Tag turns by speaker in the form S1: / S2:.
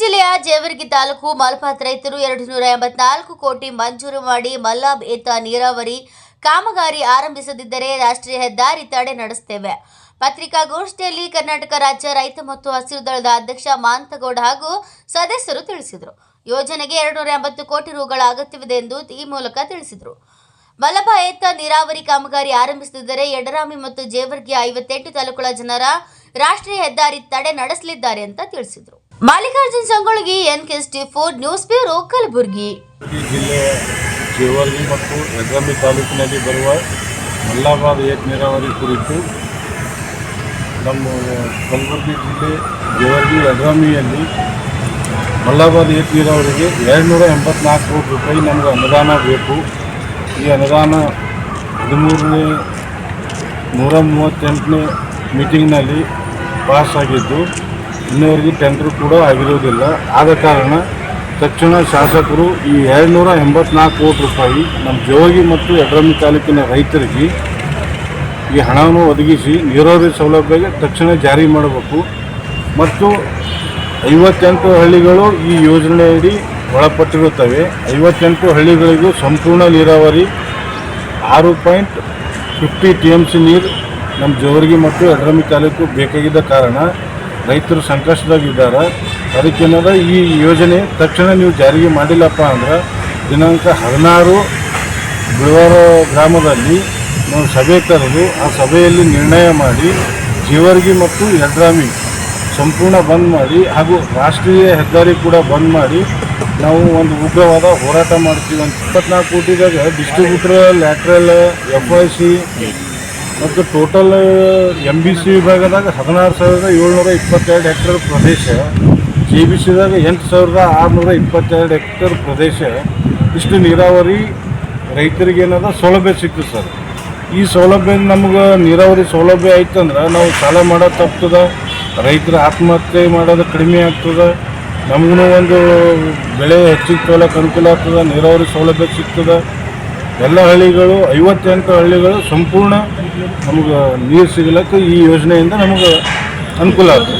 S1: ಜಿಲ್ಲೆಯ ಜೇವರ್ಗಿ ತಾಲೂಕು ಮಲ್ಪಾತ್ ರೈತರು ಎರಡು ನೂರ ಎಂಬತ್ನಾಲ್ಕು ಕೋಟಿ ಮಂಜೂರು ಮಾಡಿ ಮಲ್ಲಾಬ್ ಏತ ನೀರಾವರಿ ಕಾಮಗಾರಿ ಆರಂಭಿಸದಿದ್ದರೆ ರಾಷ್ಟ್ರೀಯ ಹೆದ್ದಾರಿ ತಡೆ ನಡೆಸುತ್ತೇವೆ. ಪತ್ರಿಕಾಗೋಷ್ಠಿಯಲ್ಲಿ ಕರ್ನಾಟಕ ರಾಜ್ಯ ರೈತ ಮತ್ತು ಹಸಿರು ದಳದ ಅಧ್ಯಕ್ಷ ಮಾಂತಗೌಡ ಹಾಗೂ ಸದಸ್ಯರು ತಿಳಿಸಿದರು. ಯೋಜನೆಗೆ ಎರಡು ನೂರ ಎಂಬತ್ತು ಕೋಟಿ ರುಗಳ ಅಗತ್ಯವಿದೆ ಎಂದು ಈ ಮೂಲಕ ತಿಳಿಸಿದರು. ಮಲಬ ಏತ ನೀರಾವರಿ ಕಾಮಗಾರಿ ಆರಂಭಿಸದಿದ್ದರೆ ಯಡರಾಮಿ ಮತ್ತು ಜೇವರ್ಗಿಯ ಐವತ್ತೆಂಟು ತಾಲೂಕುಗಳ ಜನರ ರಾಷ್ಟ್ರೀಯ ಹೆದ್ದಾರಿ ತಡೆ ನಡೆಸಲಿದ್ದಾರೆ ಅಂತ ತಿಳಿಸಿದರು. Mallikarjun Sangolagi N K four news bureau Kalaburagi.
S2: ಜಿಲ್ಲೆ ಜೇವರ್ಗಿ ಮತ್ತು ಯಡ್ರಾಮಿ ತಾಲೂಕಿನಲ್ಲಿ ಬರುವ ಮಲ್ಲಾಬಾದ್ ಏತ್ ನೀರಾವರಿ ಕುರಿತು ನಮ್ಮ ಕಲಬುರಗಿ ಜಿಲ್ಲೆ ಜೇವರ್ಗಿ ಯಡ್ರಾಮಿಯಲ್ಲಿ ಮಲ್ಲಾಬಾದ್ ಏತ್ ನೀರಾವರಿಗೆ ಎರಡುನೂರ ಎಂಬತ್ನಾಲ್ಕು ಕೋಟಿ ರೂಪಾಯಿ ನಮಗೆ ಅನುದಾನ ಬೇಕು. ಈ ಅನುದಾನ ಹದಿಮೂರನೇ, ನೂರ ಮೂವತ್ತೆಂಟನೇ ಮೀಟಿಂಗ್ನಲ್ಲಿ ಪಾಸ್ ಆಗಿದ್ದು ಇನ್ನೂವರೆಗೆ ಟೆಂಡರ್ ಕೂಡ ಆಗಿರುವುದಿಲ್ಲ ಆದ ಕಾರಣ ತಕ್ಷಣ ಶಾಸಕರು ಈ ಎರಡುನೂರ ಎಂಬತ್ನಾಲ್ಕು ಕೋಟಿ ರೂಪಾಯಿ ನಮ್ಮ ಜೋಗಿ ಮತ್ತು ಎಡ್ರಮಿ ತಾಲೂಕಿನ ರೈತರಿಗೆ ಈ ಹಣವನ್ನು ಒದಗಿಸಿ ನೀರಾವರಿ ಸೌಲಭ್ಯಕ್ಕೆ ತಕ್ಷಣ ಜಾರಿ ಮಾಡಬೇಕು. ಮತ್ತು ಐವತ್ತೆಂಟು ಹಳ್ಳಿಗಳು ಈ ಯೋಜನೆಯಡಿ ಒಳಪಟ್ಟಿರುತ್ತವೆ. ಐವತ್ತೆಂಟು ಹಳ್ಳಿಗಳಿಗೂ ಸಂಪೂರ್ಣ ನೀರಾವರಿ, ಆರು point fifty T M C ನೀರು ನಮ್ಮ ಜೋವರ್ಗಿ ಮತ್ತು ಎಡ್ರಮಿ ತಾಲೂಕು ಬೇಕಾಗಿದ್ದ ಕಾರಣ ರೈತರು ಸಂಕಷ್ಟದಾಗಿದ್ದಾರೆ ಅದಕ್ಕೇನಾದ್ರೆ ಈ ಯೋಜನೆ ತಕ್ಷಣ ನೀವು ಜಾರಿಗೆ ಮಾಡಿಲ್ಲಪ್ಪ ಅಂದ್ರೆ ದಿನಾಂಕ ಹದಿನಾರು ಬಿಳವಾರ ಗ್ರಾಮದಲ್ಲಿ ನಾವು ಸಭೆ ಕರೆದು ಆ ಸಭೆಯಲ್ಲಿ ನಿರ್ಣಯ ಮಾಡಿ ಜೀವರ್ಗಿ ಮತ್ತು ಯಡ್ರಾಮಿ ಸಂಪೂರ್ಣ ಬಂದ್ ಮಾಡಿ ಹಾಗೂ ರಾಷ್ಟ್ರೀಯ ಹೆದ್ದಾರಿ ಕೂಡ ಬಂದ್ ಮಾಡಿ ನಾವು ಒಂದು ಉಗ್ರವಾದ ಹೋರಾಟ ಮಾಡ್ತೀವಿ ಅಂತ ಇಪ್ಪತ್ನಾಲ್ಕು ಕೋಟಿದಾಗ distributor lateral F I C ಮತ್ತು ಟೋಟಲ್ ಎಂ ಬಿ ಸಿ ವಿಭಾಗದಾಗ ಹದಿನಾರು ಸಾವಿರದ ಏಳ್ನೂರ ಇಪ್ಪತ್ತೆರಡು ಹೆಕ್ಟರ್ ಪ್ರದೇಶ ಜಿ ಬಿ ಸಿದಾಗ ಎಂಟು ಸಾವಿರದ ಆರುನೂರ ಇಪ್ಪತ್ತೆರಡು ಹೆಕ್ಟರ್ ಪ್ರದೇಶ. ಇಷ್ಟು ನೀರಾವರಿ ರೈತರಿಗೆ ಏನದ ಸೌಲಭ್ಯ ಸಿಕ್ತು ಸರ್. ಈ ಸೌಲಭ್ಯ ನಮ್ಗೆ ನೀರಾವರಿ ಸೌಲಭ್ಯ ಐತಂದ್ರೆ ನಾವು ಸಾಲ ಮಾಡೋದು ತಪ್ತದ, ರೈತರ ಆತ್ಮಹತ್ಯೆ ಮಾಡೋದು ಕಡಿಮೆ ಆಗ್ತದೆ ನಮಗೂ ಒಂದು ಬೆಳೆ ಹೆಚ್ಚಿಗೆ ತೋಲಕ್ಕೆ ಅನುಕೂಲ ಆಗ್ತದೆ, ನೀರಾವರಿ ಸೌಲಭ್ಯ ಸಿಗ್ತದೆ. ಎಲ್ಲ ಹಳ್ಳಿಗಳು ಐವತ್ತೆಂಟು ಹಳ್ಳಿಗಳು ಸಂಪೂರ್ಣ ನಮಗೆ ನೀರು ಸಿಗ್ಲಕ್ಕ ಈ ಯೋಜನೆಯಿಂದ ನಮಗೆ ಅನುಕೂಲ ಆಗ್ತದೆ